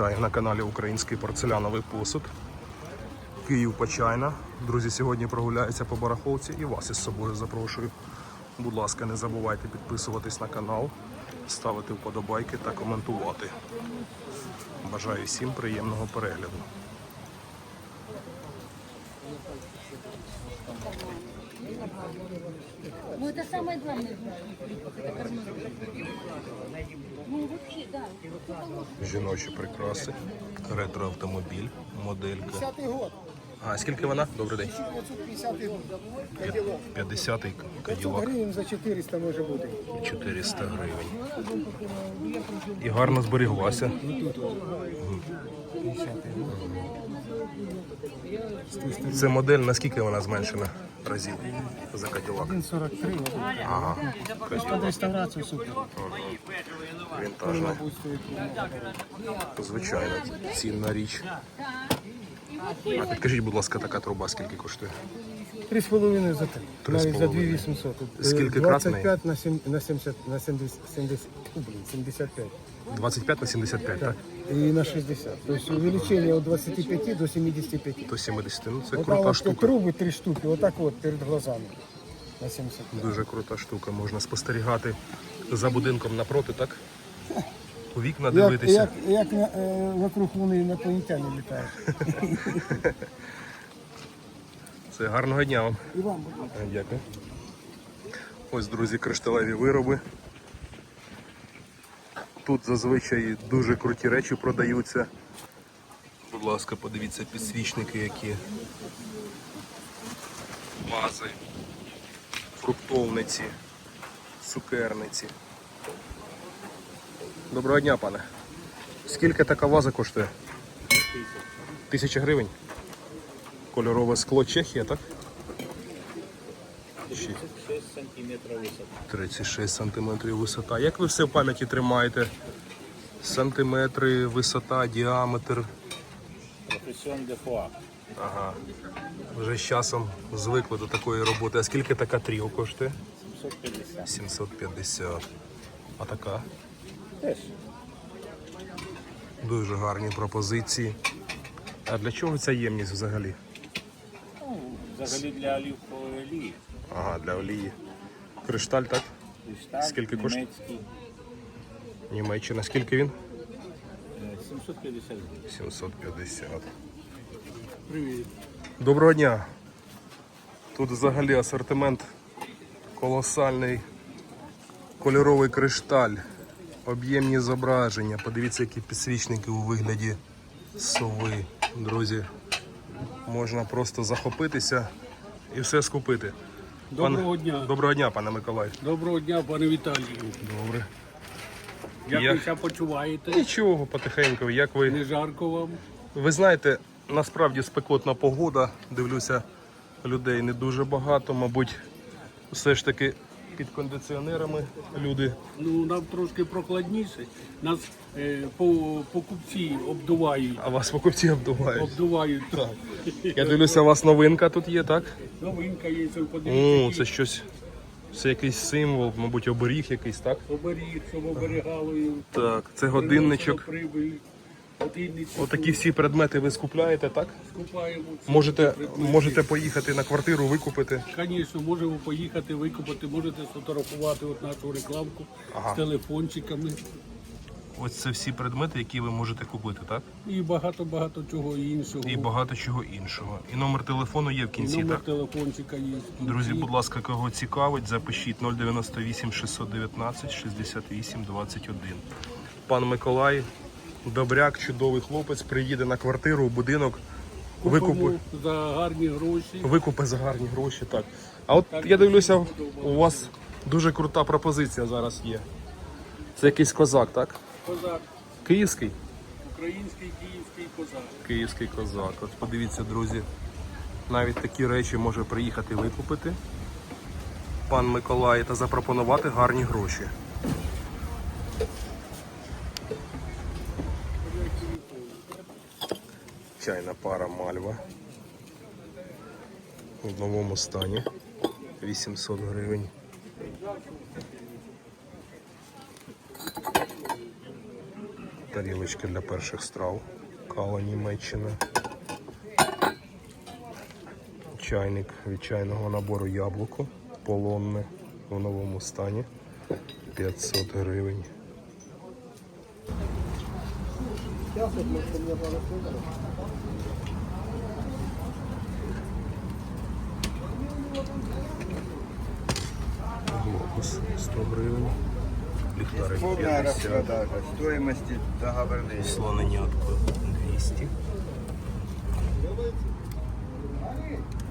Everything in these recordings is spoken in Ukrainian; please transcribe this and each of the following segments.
Вітаю на каналі Український порцеляновий посуд. Київ Почайна. Друзі, сьогодні прогуляються по барахолці і вас із собою запрошую. Будь ласка, не забувайте підписуватись на канал, ставити вподобайки та коментувати. Бажаю всім приємного перегляду. Ну, это самое главное. Это. Ну, вообще, да. Жіночі прикраси, ретроавтомобіль, моделька. 50-й год. А скільки вона? Добрий день. 1950 год. Каділок. 50-й 500 каділак, гривень за 400 може бути. 400 гривень. І гарно зберіглася. Це модель, наскільки вона зменшена разів за Кадиллак? 1,43. Ага, Под реставрацию супер. вінтажна. Звичайно, цінна річ. А підкажіть, будь ласка, така труба скільки коштує? 3,5 за. Три з Навіть за половиною. 2800. Тут, е, Скільки кратний? 25 на, 7, на 70, на 70, 70, фу, блін, 75. 25 на 75, так? І на 60. Тобто увеличення від 25 до 75. До 70. Ну це крута от штука. труби три штуки, отак от перед глазами. На 75. Дуже крута штука. Можна спостерігати за будинком напроти, так? У вікна Як, дивитися. як, як на, е, вокруг Луни інопланетяни літають. Це гарного дня вам. І вам, будь ласка. Дякую. Ось, друзі, кришталеві вироби. Тут зазвичай дуже круті речі продаються. Будь ласка, подивіться підсвічники, які вази, фруктовниці, цукерниці. Доброго дня, пане. Скільки така ваза коштує? Тисяча гривень. Кольорове скло Чехія, так? Шість. 36 сантиметрів висота. Як ви все в пам'яті тримаєте? Сантиметри, висота, діаметр. Професіон де фуа. Ага. Вже з часом звикли до такої роботи. А скільки така тріо коштує? 750. 750. А така? Теж. Дуже гарні пропозиції. А для чого ця ємність взагалі? Взагалі для олівкової олії. Ага, для олії. Кришталь, так? Кришталь, Скільки коштує? німецький. Німеччина. Скільки він? е, 750 гривень. 750. Привіт. Доброго дня. Тут взагалі асортимент колосальний кольоровий кришталь, об'ємні зображення. Подивіться, які підсвічники у вигляді сови. Друзі, можна просто захопитися і все скупити. Доброго дня. Доброго дня, пане Миколай. Доброго дня, пане Віталію. Добре. Як Я- ви себе почуваєте? Нічого, потихеньку. Як ви Не жарко вам? Ви знаєте, насправді спекотна погода. Дивлюся, людей не дуже багато. Мабуть, все ж таки під кондиціонерами люди. Ну, нам трошки прохладніше. Нас е, по, покупці обдувають. А вас покупці обдувають. Обдувають. Так. Я дивлюся, у вас новинка тут є, так? Новинка є, це О, подивіться. це щось. Це якийсь символ, мабуть, оберіг якийсь, так? Оберіг, щоб оберігало. Так, це годинничок. Прибиль. Отакі всі предмети ви скупляєте, так? Скупаємо. Можете, можете поїхати на квартиру, викупити. Звісно, можемо поїхати, викупити, можете сфотографувати от нашу рекламку Ага. з телефончиками Ось це всі предмети, які ви можете купити, так? і багато-багато чого іншого. І багато чого іншого. І номер телефону є в кінці, Номер так? телефончика є. Друзі, будь ласка, кого цікавить, запишіть 098 619 68 21. Пан Миколай, добряк, чудовий хлопець, приїде на квартиру, будинок, викупи, за гарні гроші. викупи за гарні гроші. Так. А от я дивлюся, у вас дуже крута пропозиція зараз є. Це якийсь козак, так? Козак, Київський? український київський козак. Київський козак. От подивіться, друзі, навіть такі речі може приїхати викупити пан Миколай та запропонувати гарні гроші. Чайна пара мальва. В новому стані. 800 гривень. тарілочки для перших страв. Кава Німеччина. Чайник від чайного набору яблуко. Полонне в новому стані. 500 гривень. 100 гривень. Ліхтарик Полная 50. распродажа стоимости. Слоненятко 200.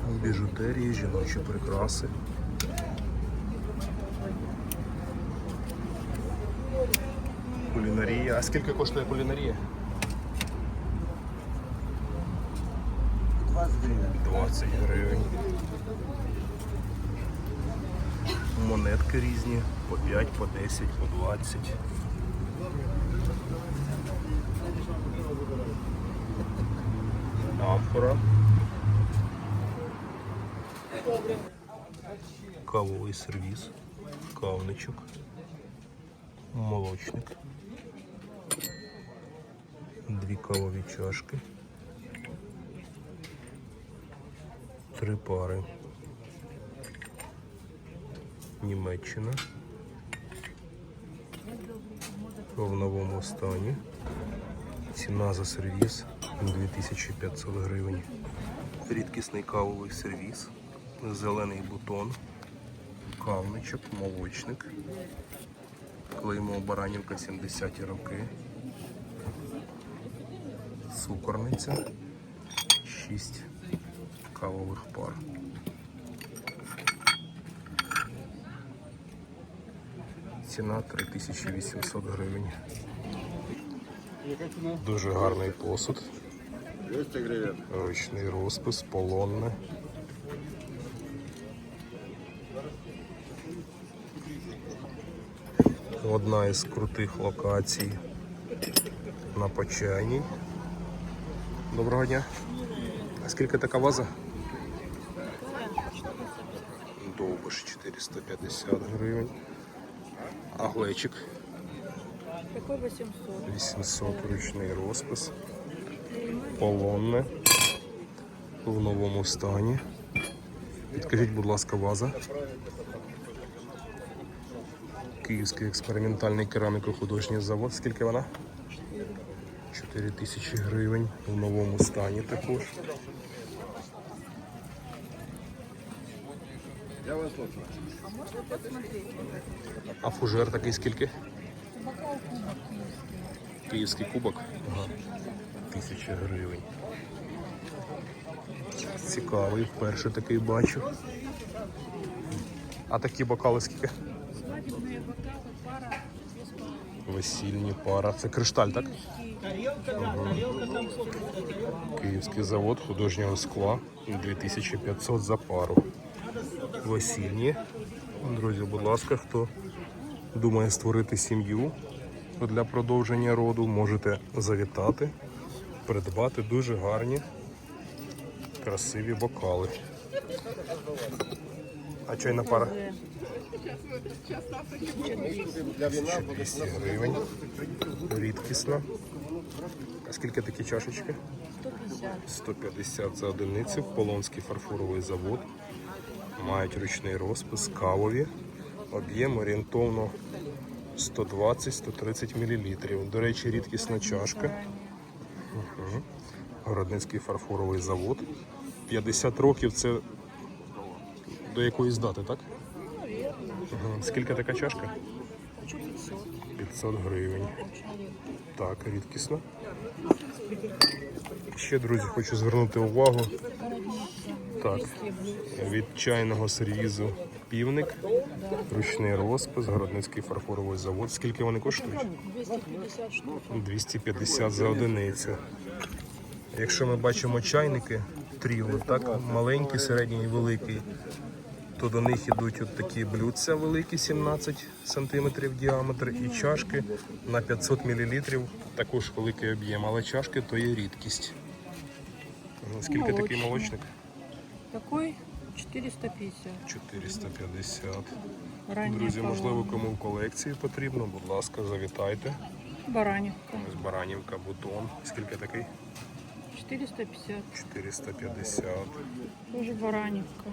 В біжутерії жіночі прикраси. Кулінарія. А скільки коштує кулінарія? 20 гривен. 20 гривень. Монетки різні, по 5, по 10, по 20. Амфора. Кавовий сервіс, кавничок, молочник, дві кавові чашки. Три пари. Німеччина. В новому стані. Ціна за сервіс 2500 гривень. Рідкісний кавовий сервіс. Зелений бутон. Кавничок, молочник. Клеймо Баранівка 70 роки. Цукорниця. 6 кавових пар. Ціна 3800 гривень. Дуже гарний посуд. 200 гривен. Ручний розпис, полонне. Одна із крутих локацій на Почайній. Доброго дня. А скільки така ваза? Довбиш 450 гривень. А глечик Такой 800. 800 ручний розпис. Полонне в новому стані. Підкажіть, будь ласка, ваза. Київський експериментальний кераміко-художній завод. Скільки вона? 4 тисячі гривень в новому стані також. Я вас слушаю. А фужер такий скільки? Київський кубок. Ага. Тисяча гривень. Цікавий, вперше такий бачу. А такі бокали скільки? Весільні пара. Це кришталь, так? Ага. Київський завод художнього скла 2500 за пару. Весільні. Друзі, будь ласка, хто думає створити сім'ю для продовження роду, можете завітати, придбати дуже гарні, красиві бокали. А чайна пара? 1200 гривень. Рідкісна. А скільки такі чашечки? 150. 150 за одиницю. Полонський фарфоровий завод. Мають ручний розпис, кавові. Об'єм орієнтовно 120-130 мл. До речі, рідкісна чашка. Угу. Городницький фарфоровий завод. 50 років це до якоїсь дати, так? Угу. Скільки така чашка? 500 гривень. Так, рідкісно. Ще, друзі, хочу звернути увагу. Так, від чайного сервізу півник, ручний розпис, городницький фарфоровий завод. Скільки вони коштують? 250 за одиницю. Якщо ми бачимо чайники, тріо, так, маленький, середній і великий, то до них йдуть от такі блюдця великі, 17 см діаметр, і чашки на 500 мл, також великий об'єм, але чашки то є рідкість. Скільки такий молочник? Такой 450. 450. Ранняя Друзі, колонна. можливо, кому в колекції потрібно, будь ласка, завітайте. Баранівка. Ось Баранівка, бутон. Скільки такий? 450. 450. Тоже Баранівка.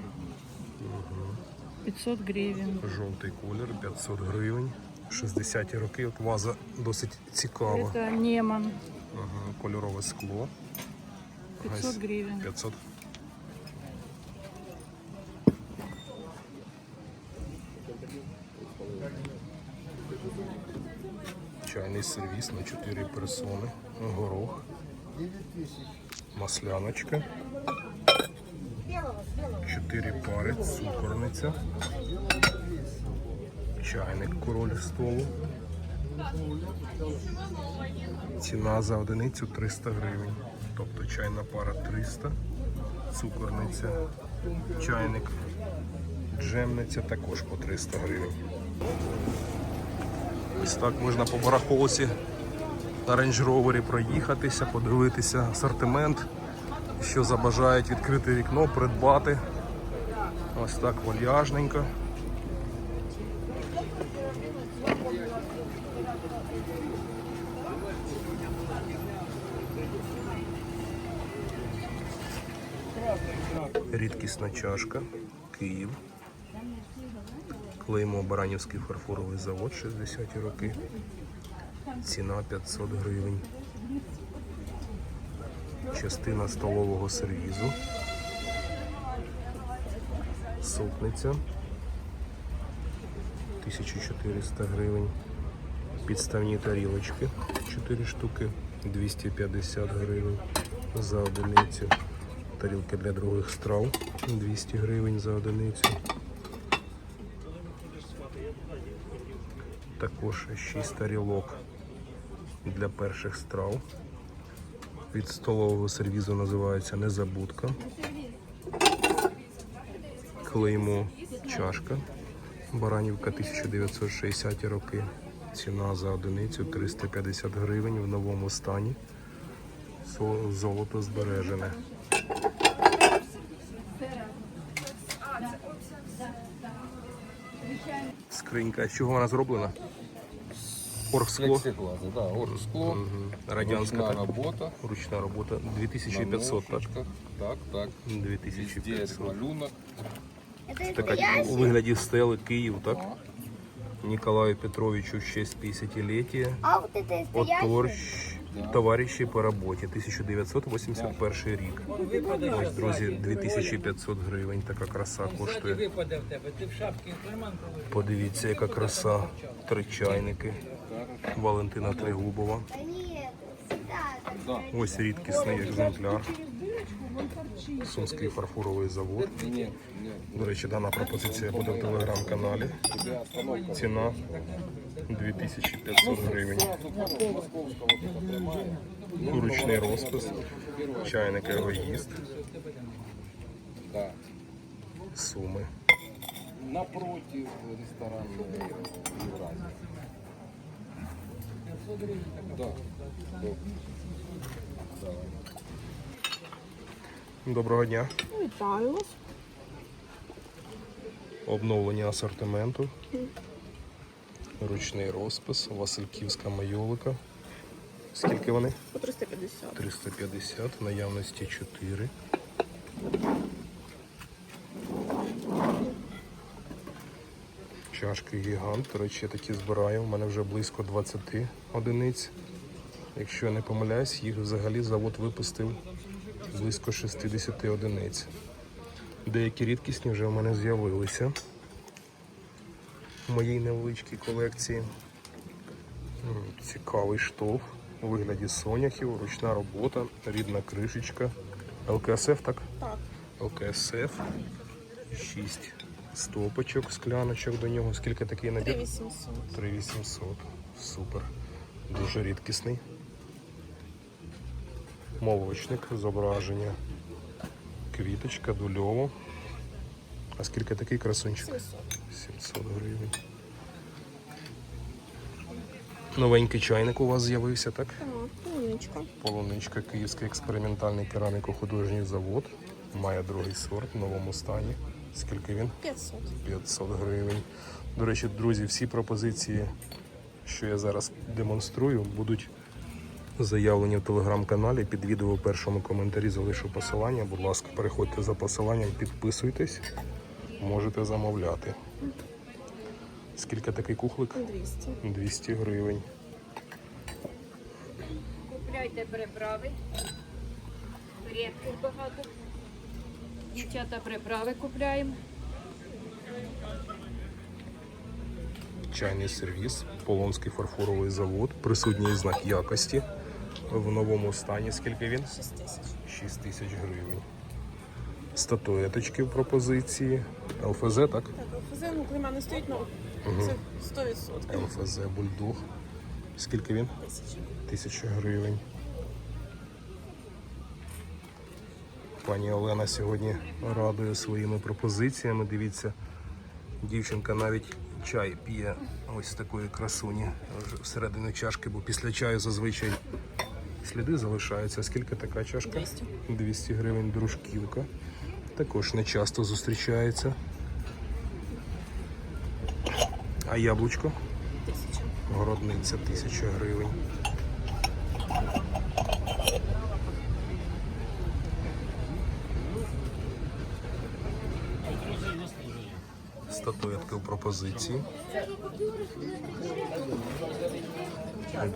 500 гривень. Жовтий колір 500 гривень. 60-ті роки. От ваза досить цікава. Это Неман. Ага, кольорове скло. 500 гривень. 500. Чайний сервіс на 4 персони. Горох. Масляночка. 4 пари, цукорниця. Чайник король столу. Ціна за одиницю 300 гривень. Тобто чайна пара 300, цукорниця, чайник, джемниця також по 300 гривень. Ось так можна по барахолці на Rover проїхатися, подивитися асортимент, що забажають відкрити вікно, придбати. Ось так вальяжненько. Рідкісна чашка, Київ. Клеймо Баранівський фарфоровий завод 60-ті роки. Ціна 500 гривень. Частина столового сервізу. Супниця 1400 гривень. Підставні тарілочки 4 штуки 250 гривень за одиницю. Тарілки для других страв 200 гривень за одиницю. Також 6 тарілок для перших страв. Від столового сервізу називається Незабудка. Клеймо чашка. Баранівка 1960 роки. Ціна за одиницю 350 гривень в новому стані. Золото збережене. Скринька. З чого вона зроблена? Оргскло. Плексиглаза, да, оргскло, Мгм. Радянська ручна так. робота, Ручна робота. на 2500, так? так, так, везде 2500. малюнок, Така у вигляді стели Київ, так? Ніколаю Петровичу в честь 50-ліття. А вот это От стоящее? товариш товариші по роботі 1981 рік. Ось, друзі, 2500 гривень така краса коштує. Карман положив. Подивіться, яка краса. Три чайники. Валентина Тригубова. Ось рідкісний екземпляр. Сумський фарфоровий завод. До речі, дана пропозиція буде в телеграм-каналі. Ціна 2500 гривень. Ручний розпис, чайник егоїст, суми. Напротив ресторана Евразия. Доброго дня. Вітаю вас. Обновлення асортименту. Ручний розпис, Васильківська майолика. Скільки вони? По 350. 350, наявності 4. Чашки гігант. До речі, я такі збираю. У мене вже близько 20 одиниць. Якщо я не помиляюсь, їх взагалі завод випустив близько 60 одиниць. Деякі рідкісні вже в мене з'явилися в моїй невеличкій колекції. Цікавий штовх у вигляді соняхів, ручна робота, рідна кришечка. ЛКСФ, так? Так. ЛКСФ. 6 стопочок, скляночок до нього. Скільки такий набір? 3800. 3800. Супер. Дуже рідкісний. Молочник, зображення. Квіточка, дульово. А скільки такий красунчик? 700 гривень. Новенький чайник у вас з'явився, так? Полуничка. Полуничка, Київський експериментальний кераміко-художній завод. Має другий сорт в новому стані. Скільки він? 500. 500 гривень. До речі, друзі, всі пропозиції що я зараз демонструю, будуть заявлені в телеграм-каналі. Під відео в першому коментарі залишу посилання. Будь ласка, переходьте за посиланням, підписуйтесь, можете замовляти. Скільки такий кухлик? 200. 200 гривень. Купляйте приправи. Рідких багато. Дівчата приправи купляємо. Чайний сервіс, Полонський фарфоровий завод, присутній знак якості. В новому стані скільки він? 6 тисяч. 6 тисяч гривень. Статуеточки в пропозиції. ЛФЗ, так? Так, ЛФЗ, ну, клейма не стоїть, ну, це 100%. ЛФЗ Бульдог. Скільки він? Тисячі. Тисяча гривень. Пані Олена сьогодні радує своїми пропозиціями. Дивіться, дівчинка навіть чай п'є ось з такої красуні вже всередину чашки, бо після чаю зазвичай сліди залишаються. Скільки така чашка? 200. 200 гривень дружківка. Також не часто зустрічається. А яблучко? Тисяча. Городниця 1000 гривень. Статуетки у пропозиції.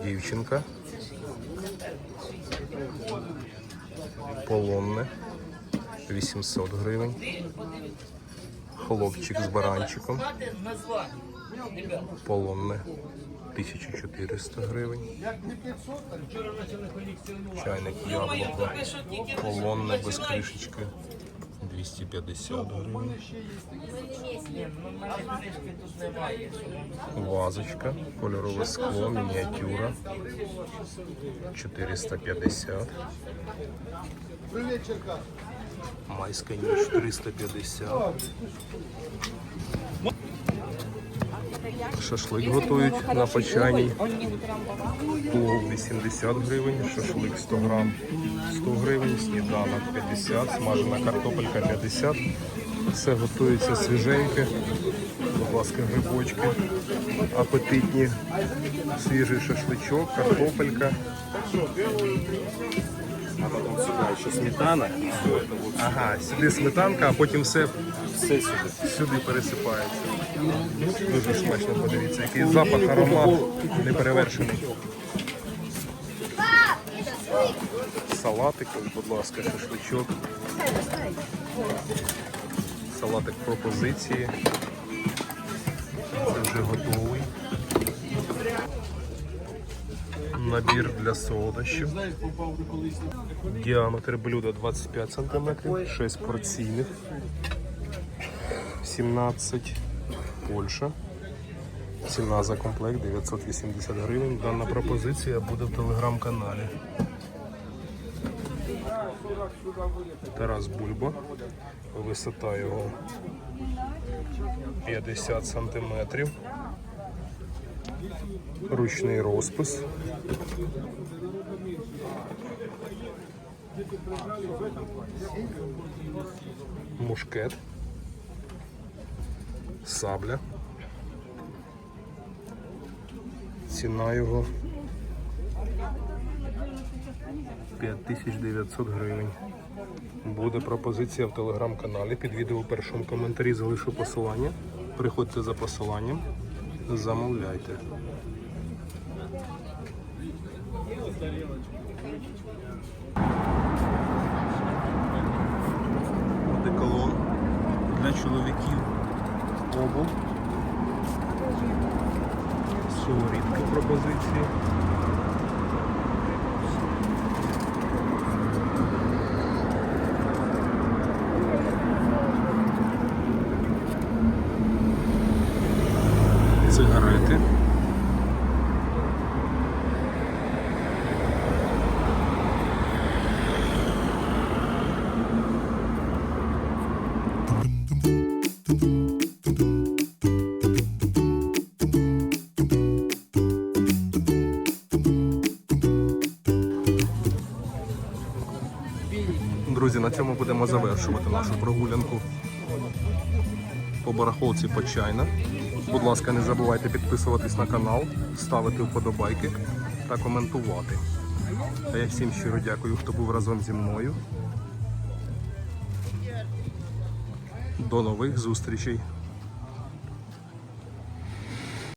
Дівчинка. Полонне. 800 гривень. Хлопчик з баранчиком. Полонне 1400 гривень. Чайник яблуко. Полонне без кришечки 250 гривень. Вазочка, кольорове скло, мініатюра 450. Майська ніч 350. Шашлик готують на Почайній. Плов 80 гривень, шашлик 100 грам 100 гривень, сніданок 50, смажена картопелька 50. Все готується свіженьке. Будь ласка, грибочки апетитні, свіжий шашличок, картопелька. А потім сюди ще сметана. Ага, сюди сметанка, а потім все, все сюди. сюди пересипається. Дуже смачно, подивіться, який запах, аромат неперевершений. Салатик, будь ласка, шашличок. Салатик пропозиції. Це вже готовий. Набір для солодощів. Діаметр блюда 25 см, 6 порційних, 17 Польща. Ціна за комплект 980 гривень. Дана пропозиція буде в телеграм-каналі. Тарас Бульба. Висота його 50 сантиметрів. Ручний розпис. мушкет, сабля. Ціна його 5900 гривень. Буде пропозиція в телеграм-каналі. Під відео у першому коментарі залишу посилання. Приходьте за посиланням, замовляйте. Одеколон для чоловіків обув. Суворідки пропозиції. Цьому будемо завершувати нашу прогулянку по барахолці Почайна. Будь ласка, не забувайте підписуватись на канал, ставити вподобайки та коментувати. А я всім щиро дякую, хто був разом зі мною. До нових зустрічей!